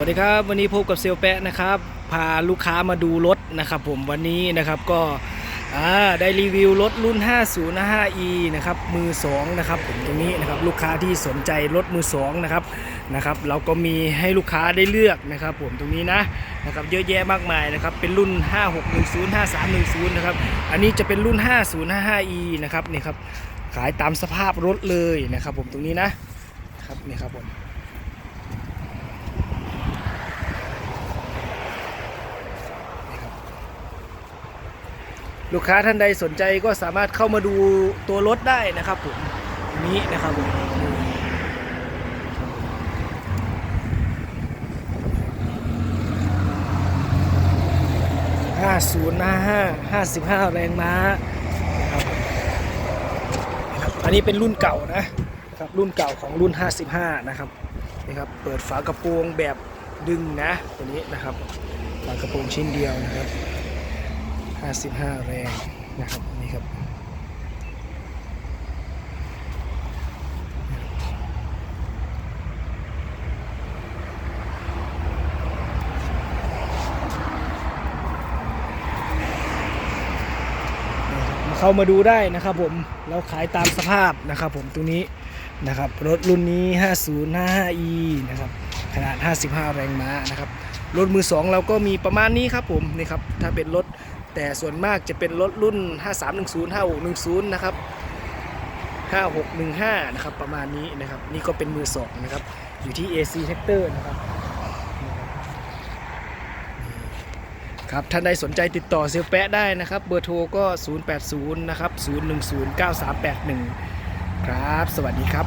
สวัสดีครับวันนี้พบกับเซลแปะนะครับพาลูกค้ามาดูรถนะครับผมวันนี้นะครับก็ได้รีวิวรถรุ่น 505e นะครับมือ2นะครับผมตรงนี้นะครับลูกค้าที่สนใจรถมือ2นะครับนะครับเราก็มีให้ลูกค้าได้เลือกนะครับผมตรงนี้นะนะครับเยอะแยะมากมายนะครับเป็นรุ่น 5610 5310นะครับอันนี้จะเป็นรุ่น 5055e นะครับนี่ครับขายตามสภาพรถเลยนะครับผมตรงนี้นะครับนี่ครับผม ลูกค้าท่านใดสนใจก็สามารถเข้ามาดูตัวรถได้นะครับผมนี้นะครับผมห้าศูนย์ห้าห้าห้าสิบห้าแรงม้านะครับอันนี้เป็นรุ่นเก่านะครับรุ่นเก่าของรุ่น 55 นะครับนี่ครับเปิดฝากระโปรงแบบดึงนะตัวนี้นะครับฝากระโปรงชิ้นเดียวนะครับ 55 แรงนะครับนี่ครับเข้ามาดูได้นะครับผมเราขายตามสภาพนะครับผมตรงนี้นะครับรถรุ่นนี้ 5055e นะครับขนาด 55 แรงม้านะครับรถมือสองเราก็มีประมาณนี้ครับผมนี่ครับถ้าเป็นรถ แต่ส่วนมากจะเป็นรถรุ่น 5310 5610 นะครับ 5615 นะครับ ประมาณนี้นะครับ นี่ก็เป็นมือสองนะครับ อยู่ที่ AC Tractor นะครับครับท่านใดสนใจติดต่อเซลแปะได้นะครับ เบอร์โทรก็ 080 นะครับ 010 9381 ครับ สวัสดีครับ